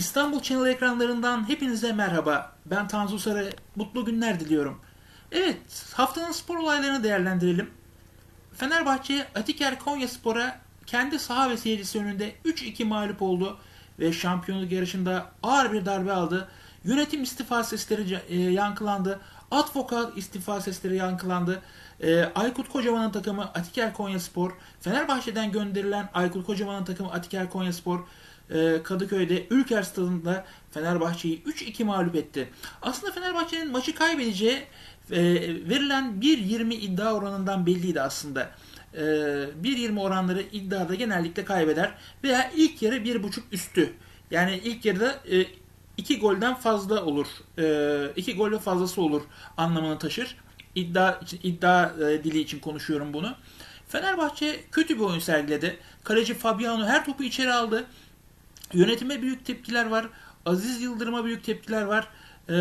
İstanbul Channel ekranlarından hepinize merhaba. Ben Tanzu Sarı. Mutlu günler diliyorum. Evet, haftanın spor olaylarını değerlendirelim. Fenerbahçe Atiker Konya Spor'a kendi saha ve seyircisi önünde 3-2 mağlup oldu ve şampiyonluk yarışında ağır bir darbe aldı. Yönetim istifa sesleri e, yankılandı. Advokat istifa sesleri yankılandı. E, Aykut Kocaman'ın takımı Atiker Konya Spor, Fenerbahçe'den gönderilen Aykut Kocaman'ın takımı Atiker Konya Spor, Kadıköy'de Ülker Stadı'nda Fenerbahçe'yi 3-2 mağlup etti. Aslında Fenerbahçe'nin maçı kaybedeceği e, verilen 1.20 iddia oranından belliydi aslında. E, 1.20 oranları iddiada genellikle kaybeder veya ilk yarı 1.5 üstü. Yani ilk yarıda e, 2 golden fazla olur. 2 e, gol ve fazlası olur anlamını taşır. İddia, iddia e, dili için konuşuyorum bunu. Fenerbahçe kötü bir oyun sergiledi. Kaleci Fabiano her topu içeri aldı. Yönetime büyük tepkiler var. Aziz Yıldırım'a büyük tepkiler var. Ee,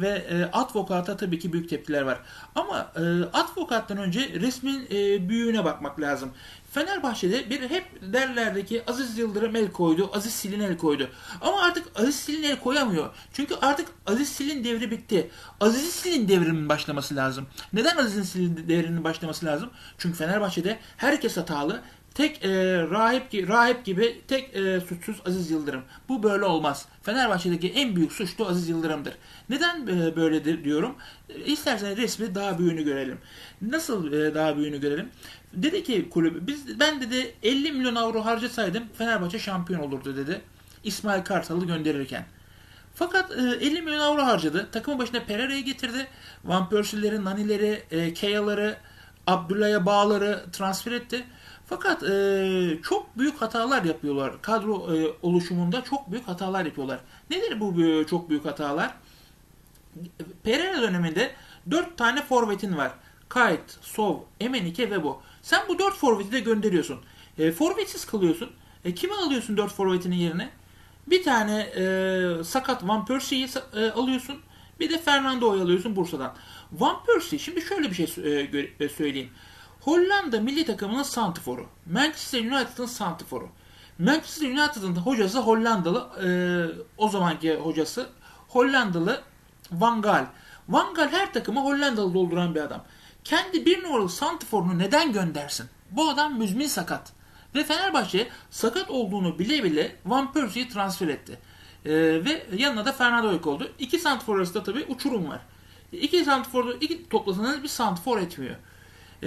ve e, advokata tabii ki büyük tepkiler var. Ama e, advokattan önce resmin e, büyüğüne bakmak lazım. Fenerbahçe'de bir hep derlerdi ki Aziz Yıldırım el koydu, Aziz Silin el koydu. Ama artık Aziz Silin el koyamıyor. Çünkü artık Aziz Silin devri bitti. Aziz Silin devrinin başlaması lazım. Neden Aziz Silin devrinin başlaması lazım? Çünkü Fenerbahçe'de herkes hatalı Tek e, rahip, rahip gibi tek e, suçsuz Aziz Yıldırım. Bu böyle olmaz. Fenerbahçe'deki en büyük suçlu Aziz Yıldırım'dır. Neden e, böyledir diyorum. E, isterseniz resmi daha büyüğünü görelim. Nasıl e, daha büyüğünü görelim? Dedi ki kulübü biz ben dedi 50 milyon avro harcasaydım Fenerbahçe şampiyon olurdu dedi. İsmail Kartal'ı gönderirken. Fakat e, 50 milyon avro harcadı. Takımın başına Pereira'yı getirdi. Van Persie'leri, Nani'leri, e, Kea'ları, Abdullah'a bağları transfer etti. Fakat e, çok büyük hatalar yapıyorlar. Kadro e, oluşumunda çok büyük hatalar yapıyorlar. Nedir bu e, çok büyük hatalar? Pereira döneminde 4 tane forvetin var. Kayt, Sov, Emenike ve bu. Sen bu 4 forveti de gönderiyorsun. E, forvetsiz kalıyorsun. E, kimi alıyorsun 4 forvetinin yerine? Bir tane e, sakat Van Persie'yi e, alıyorsun. Bir de Fernando'yu alıyorsun Bursa'dan. Van Persie şimdi şöyle bir şey e, e söyleyeyim. Hollanda milli takımının santiforu. Manchester United'ın santiforu. Manchester United'ın hocası Hollandalı, e, o zamanki hocası Hollandalı Van Gaal. Van Gaal her takımı Hollandalı dolduran bir adam. Kendi bir numaralı santiforunu neden göndersin? Bu adam müzmin sakat. Ve Fenerbahçe sakat olduğunu bile bile Van Persie'yi transfer etti. E, ve yanına da Fernando oldu. İki santifor arasında tabii uçurum var. İki santiforu iki toplasanız bir santifor etmiyor. Ee,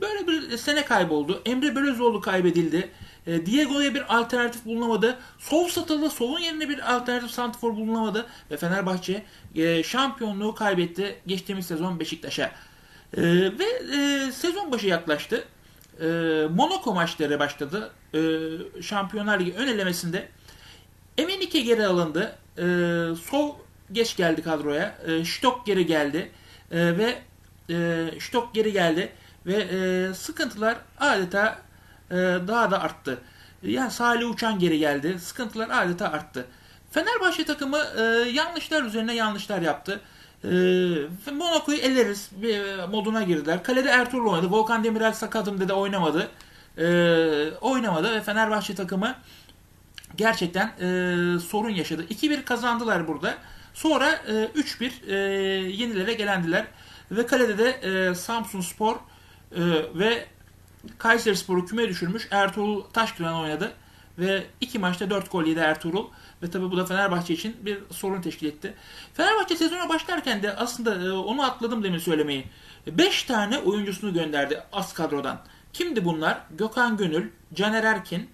böyle bir sene kayboldu. Emre Belözoğlu kaybedildi. Ee, Diego'ya bir alternatif bulunamadı. Sol satıldı. Solun yerine bir alternatif santifor bulunamadı. Ve Fenerbahçe e, şampiyonluğu kaybetti geçtiğimiz sezon Beşiktaş'a. Ee, ve e, sezon başı yaklaştı. Monaco maçları başladı. Şampiyonlar Ligi ön elemesinde. Emenike geri alındı. Sol geç geldi kadroya. Stock geri geldi. Ve e, Stock geri geldi ve e, sıkıntılar adeta e, daha da arttı. Yani Salih Uçan geri geldi. Sıkıntılar adeta arttı. Fenerbahçe takımı e, yanlışlar üzerine yanlışlar yaptı. E, Monaco'yu eleriz bir moduna girdiler. Kalede Ertuğrul oynadı. Volkan Demirel sakatım dedi oynamadı. E, oynamadı ve Fenerbahçe takımı gerçekten e, sorun yaşadı. 2-1 kazandılar burada. Sonra e, 3-1 e, yenilere gelendiler. Ve kalede de e, Samsun Spor e, ve Kayseri Spor'u küme düşürmüş Ertuğrul Taşkıran oynadı. Ve iki maçta dört gol yedi Ertuğrul. Ve tabi bu da Fenerbahçe için bir sorun teşkil etti. Fenerbahçe sezona başlarken de aslında e, onu atladım demin söylemeyi. Beş tane oyuncusunu gönderdi az kadrodan. Kimdi bunlar? Gökhan Gönül, Caner Erkin,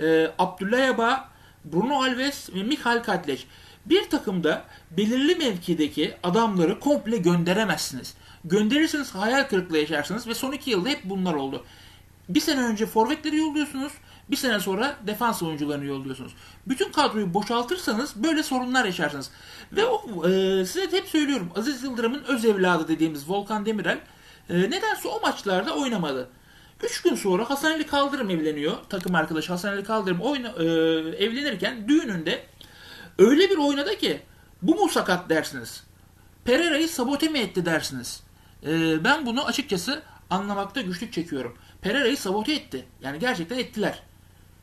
e, Abdullah Yaba, Bruno Alves ve Michael Kadleç bir takımda belirli mevkideki adamları komple gönderemezsiniz. Gönderirseniz hayal kırıklığı yaşarsınız ve son iki yılda hep bunlar oldu. Bir sene önce forvetleri yolluyorsunuz, bir sene sonra defans oyuncularını yolluyorsunuz. Bütün kadroyu boşaltırsanız böyle sorunlar yaşarsınız. Ve o, e, size hep söylüyorum Aziz Yıldırım'ın öz evladı dediğimiz Volkan Demirel e, nedense o maçlarda oynamadı. Üç gün sonra Hasan Ali Kaldırım evleniyor. Takım arkadaşı Hasan Ali Kaldırım oyna, e, evlenirken düğününde Öyle bir oynadı ki bu mu sakat dersiniz. Pereira'yı sabote mi etti dersiniz. Ee, ben bunu açıkçası anlamakta güçlük çekiyorum. Pereira'yı sabote etti. Yani gerçekten ettiler.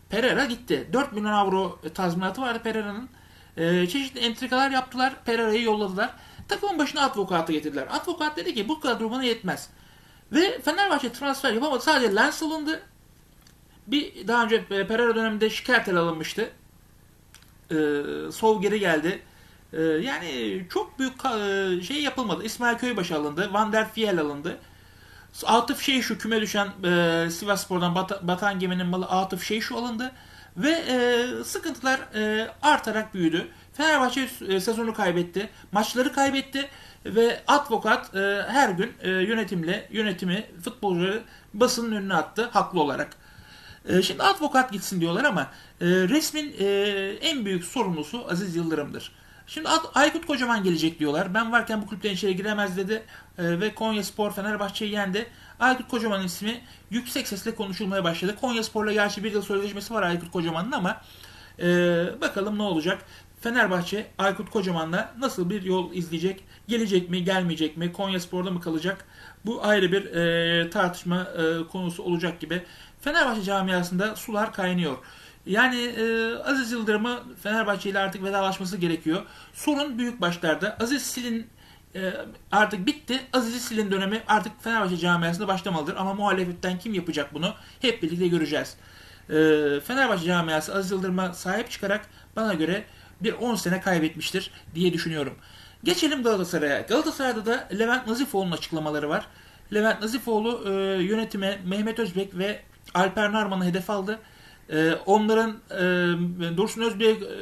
Pereira gitti. 4 milyon avro tazminatı vardı Pereira'nın. E, çeşitli entrikalar yaptılar. Pereira'yı yolladılar. Takımın başına Advokat'ı getirdiler. Advokat dedi ki bu kadro bana yetmez. Ve Fenerbahçe transfer yapamadı. Sadece Lens alındı. Bir daha önce e, Pereira döneminde Şikertel alınmıştı. Ee, Sov geri geldi. Ee, yani çok büyük e, şey yapılmadı. İsmail Köybaşı alındı. Van der Fiel alındı. Atıf Şeyşu küme düşen e, Sivasspor'dan bat- batan geminin malı Atıf Şeyşu alındı. Ve e, sıkıntılar e, artarak büyüdü. Fenerbahçe e, sezonu kaybetti. Maçları kaybetti. Ve Advokat e, her gün e, yönetimle yönetimi futbolcuları basının önüne attı haklı olarak. E, şimdi advokat gitsin diyorlar ama e, resmin e, en büyük sorumlusu Aziz Yıldırım'dır. Şimdi Aykut Kocaman gelecek diyorlar. Ben varken bu kulüpten içeri giremez dedi ve Konya Spor Fenerbahçe'yi yendi. Aykut Kocaman'ın ismi yüksek sesle konuşulmaya başladı. Konya Spor'la gerçi bir yıl sözleşmesi var Aykut Kocaman'ın ama bakalım ne olacak. Fenerbahçe Aykut Kocaman'la nasıl bir yol izleyecek? Gelecek mi, gelmeyecek mi? Konya Spor'da mı kalacak? Bu ayrı bir e, tartışma e, konusu olacak gibi. Fenerbahçe camiasında sular kaynıyor. Yani e, Aziz Yıldırım'ı Fenerbahçe ile artık vedalaşması gerekiyor. Sorun büyük başlarda. Aziz Silin e, artık bitti. Aziz Silin dönemi artık Fenerbahçe camiasında başlamalıdır. Ama muhalefetten kim yapacak bunu? Hep birlikte göreceğiz. E, Fenerbahçe camiası Aziz Yıldırım'a sahip çıkarak bana göre bir 10 sene kaybetmiştir diye düşünüyorum. Geçelim Galatasaray'a. Galatasaray'da da Levent Nazifoğlu'nun açıklamaları var. Levent Nazifoğlu e, yönetime Mehmet Özbek ve Alper Narman'ı hedef aldı. E, onların e, Dursun Özbek'i e,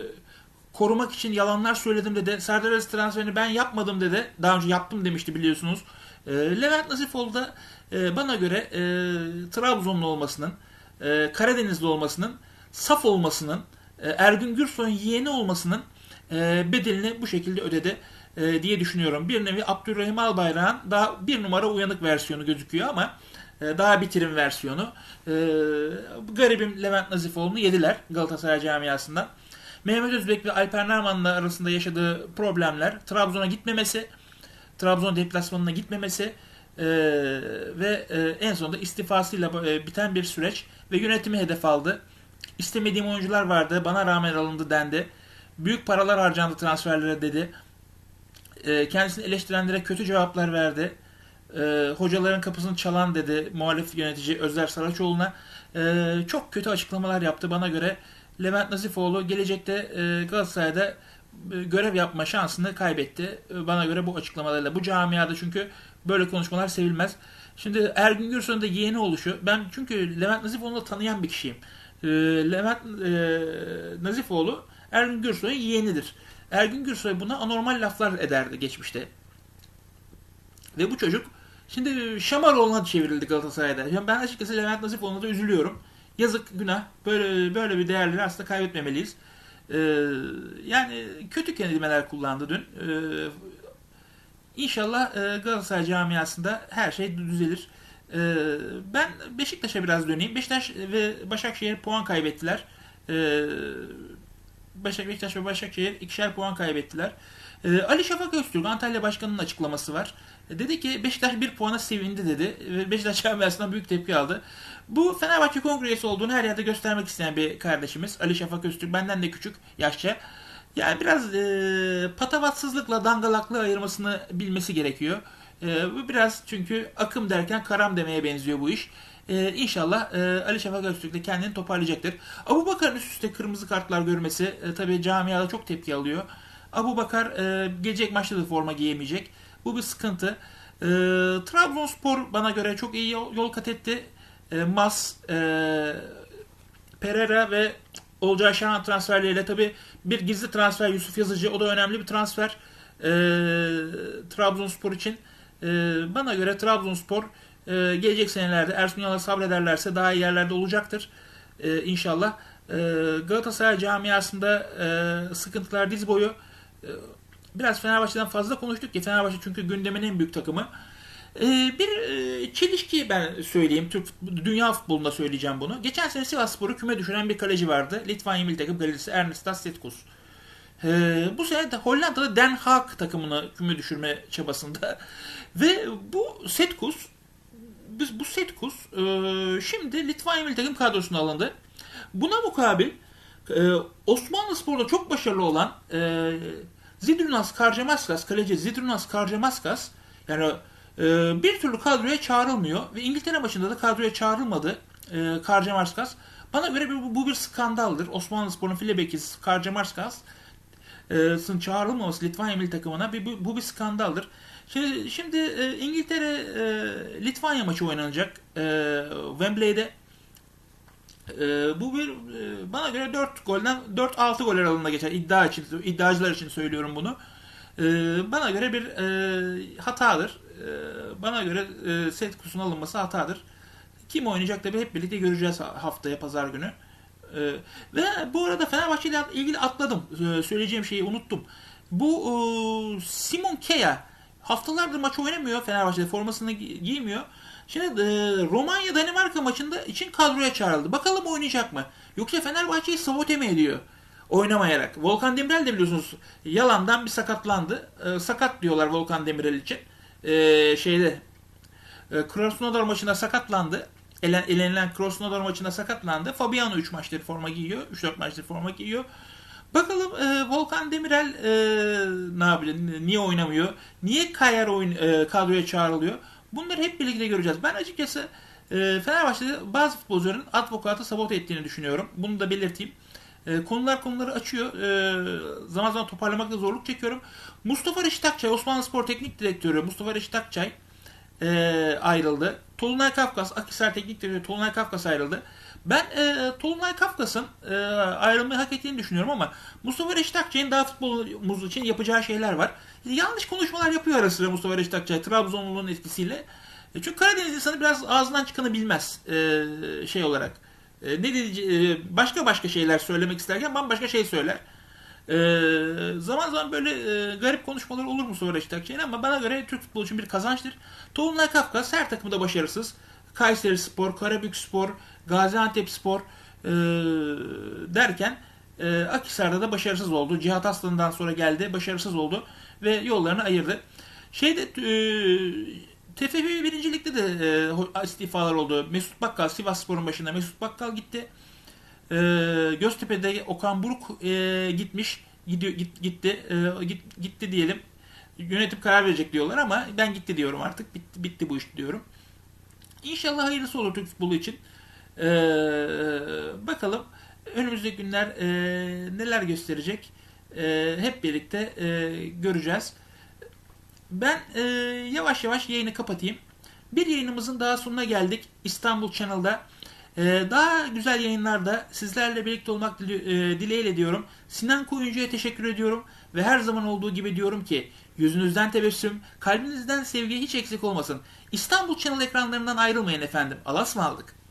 korumak için yalanlar söyledim dedi. Serdar Aziz transferini ben yapmadım dedi. Daha önce yaptım demişti biliyorsunuz. E, Levent Nazifoğlu da e, bana göre e, Trabzonlu olmasının, e, Karadenizli olmasının, saf olmasının, e, Ergün Gürsoy'un yeğeni olmasının e, bedelini bu şekilde ödedi e, diye düşünüyorum. Bir nevi Abdurrahim Albayrak'ın daha bir numara uyanık versiyonu gözüküyor ama e, daha bitirim versiyonu. E, garibim Levent Nazifoğlu'nu yediler Galatasaray camiasından. Mehmet Özbek ve Alper Narman'la arasında yaşadığı problemler, Trabzon'a gitmemesi, Trabzon deplasmanına gitmemesi e, ve e, en sonunda istifasıyla e, biten bir süreç ve yönetimi hedef aldı. İstemediğim oyuncular vardı, bana rağmen alındı dendi. Büyük paralar harcandı transferlere dedi. E, kendisini eleştirenlere kötü cevaplar verdi. E, hocaların kapısını çalan dedi muhalif yönetici Özler Saraçoğlu'na. E, çok kötü açıklamalar yaptı bana göre. Levent Nazifoğlu gelecekte e, Galatasaray'da e, görev yapma şansını kaybetti. E, bana göre bu açıklamalarla. Bu camiada çünkü böyle konuşmalar sevilmez. Şimdi Ergün Gürsoy'un da yeğeni oluşu. Ben çünkü Levent Nazifoğlu'nu tanıyan bir kişiyim. Levent Nazifoğlu Ergün Gürsoy'un yeğenidir. Ergün Gürsoy buna anormal laflar ederdi geçmişte. Ve bu çocuk şimdi Şamaroğlu'na çevrildi Galatasaray'da. Yani ben açıkçası Levent Nazifoğlu'na da üzülüyorum. Yazık günah. Böyle böyle bir değerleri aslında kaybetmemeliyiz. Ee, yani kötü kelimeler kullandı dün. Ee, İnşallah e, Galatasaray camiasında her şey düzelir. Ee, ben Beşiktaş'a biraz döneyim. Beşiktaş ve Başakşehir puan kaybettiler. Ee, Başak, Beşiktaş ve Başakşehir ikişer puan kaybettiler. Ee, Ali Şafak Öztürk Antalya Başkanı'nın açıklaması var. E, dedi ki Beşiktaş bir puana sevindi dedi. Ve Beşiktaş camiasından büyük tepki aldı. Bu Fenerbahçe kongresi olduğunu her yerde göstermek isteyen bir kardeşimiz. Ali Şafak Öztürk benden de küçük yaşça. Yani biraz e, patavatsızlıkla dangalaklı ayırmasını bilmesi gerekiyor. E, biraz çünkü akım derken karam demeye benziyor bu iş. E, inşallah e, Ali Şafak Öztürk de kendini toparlayacaktır. Abu Bakar'ın üst üste kırmızı kartlar görmesi e, tabii camiada çok tepki alıyor. Abu Bakar e, gelecek maçta da forma giyemeyecek. Bu bir sıkıntı. E, Trabzonspor bana göre çok iyi yol, yol kat etti. E, Mas, e, Pereira ve Olcay Şahan transferleriyle tabi bir gizli transfer Yusuf Yazıcı o da önemli bir transfer e, Trabzonspor için. E, bana göre Trabzonspor e, gelecek senelerde Ersun sabrederlerse daha iyi yerlerde olacaktır. E, inşallah. E, Galatasaray camiasında e, sıkıntılar diz boyu. E, biraz Fenerbahçe'den fazla konuştuk ya Fenerbahçe çünkü gündemin en büyük takımı. Ee, bir e, çelişki ben söyleyeyim. Türk dünya futbolunda söyleyeceğim bunu. Geçen sene Sivasspor'u küme düşüren bir kaleci vardı. Litvanya milli takım kalecisi Ernestas Setkus. Ee, bu sene de Hollanda'da Den Haag takımını küme düşürme çabasında. Ve bu Setkus biz bu Setkus e, şimdi Litvanya milli takım kadrosuna alındı. Buna mukabil Ee, Osmanlı Spor'da çok başarılı olan e, Zidrunas Karcamaskas, kaleci Zidrunas Karcamaskas yani e, bir türlü kadroya çağrılmıyor ve İngiltere maçında da kadroya çağrılmadı e, Karcamaskas. Bana göre bu, bu bir skandaldır. Osmanlı Spor'un filebeki Karcamaskas e, çağrılmaması Litvanya milli takımına bir, bu, bu bir skandaldır. Şimdi, şimdi e, İngiltere e, Litvanya maçı oynanacak e, Wembley'de. E, bu bir e, bana göre 4 golden 4-6 gol aralığında geçer iddia için iddiacılar için söylüyorum bunu. E, bana göre bir e, hatadır. E, bana göre e, set kutusunun alınması hatadır. Kim oynayacak tabii hep birlikte göreceğiz haftaya pazar günü. Ee, ve bu arada Fenerbahçe ile ilgili atladım. Ee, söyleyeceğim şeyi unuttum. Bu e, Simon Kea haftalardır maç oynamıyor. Fenerbahçe'de formasını gi- giymiyor. Şimdi e, Romanya Danimarka maçında için kadroya çağrıldı. Bakalım oynayacak mı? Yoksa Fenerbahçe'yi sabote mi ediyor? Oynamayarak. Volkan Demirel de biliyorsunuz yalandan bir sakatlandı. E, sakat diyorlar Volkan Demirel için. Şeyde e, Krasnodar maçında sakatlandı. Elen, elenilen Krasnodar maçında sakatlandı. Fabiano 3 maçtır forma giyiyor. 3-4 maçtır forma giyiyor. Bakalım e, Volkan Demirel e, ne yapıyor? Niye oynamıyor? Niye Kayar oyun, e, kadroya çağrılıyor? Bunları hep birlikte göreceğiz. Ben açıkçası e, Fenerbahçe'de bazı futbolcuların advokatı sabote ettiğini düşünüyorum. Bunu da belirteyim. E, konular konuları açıyor. E, zaman zaman toparlamakta zorluk çekiyorum. Mustafa Reşit Akçay, Osmanlı Spor Teknik Direktörü Mustafa Reşit Akçay e, ayrıldı. Tolunay Kafkas, Akhisar Teknik Direktörü Tolunay Kafkas ayrıldı. Ben e, Tolunay Kafkas'ın e, ayrılmayı hak ettiğini düşünüyorum ama Mustafa Reşit Akçay'ın daha futbolumuz için yapacağı şeyler var. Yanlış konuşmalar yapıyor ara sıra Mustafa Reşit Akçay Trabzonlu'nun etkisiyle. E, çünkü Karadeniz insanı biraz ağzından çıkanı bilmez e, şey olarak. E, ne diyece- e, başka başka şeyler söylemek isterken bambaşka şey söyler. Ee, zaman zaman böyle e, garip konuşmalar olur mu sonra Reşit Akçay'ın ama bana göre Türk futbolu için bir kazançtır. Tolunay Kafkas her takımda başarısız. Kayseri Spor, Karabük Spor, Gaziantep Spor e, derken e, Akhisar'da da başarısız oldu. Cihat Aslan'dan sonra geldi, başarısız oldu ve yollarını ayırdı. Şeyde e, TFF birincilikte de e, istifalar oldu. Mesut Bakkal, Sivas Spor'un başında Mesut Bakkal gitti. E, Göztepe'de Okan Buruk e, gitmiş, gidiyor git, gitti, e, git, gitti diyelim. Yönetim karar verecek diyorlar ama ben gitti diyorum artık. Bitti, bitti bu iş diyorum. İnşallah hayırlısı olur Türk futbolu için. E, bakalım önümüzdeki günler e, neler gösterecek. E, hep birlikte e, göreceğiz. Ben e, yavaş yavaş yayını kapatayım. Bir yayınımızın daha sonuna geldik İstanbul Channel'da. Ee, daha güzel yayınlarda sizlerle birlikte olmak e, dileğiyle diyorum. Sinan Koyuncu'ya teşekkür ediyorum. Ve her zaman olduğu gibi diyorum ki yüzünüzden tebessüm, kalbinizden sevgi hiç eksik olmasın. İstanbul Channel ekranlarından ayrılmayın efendim. Alas mı aldık?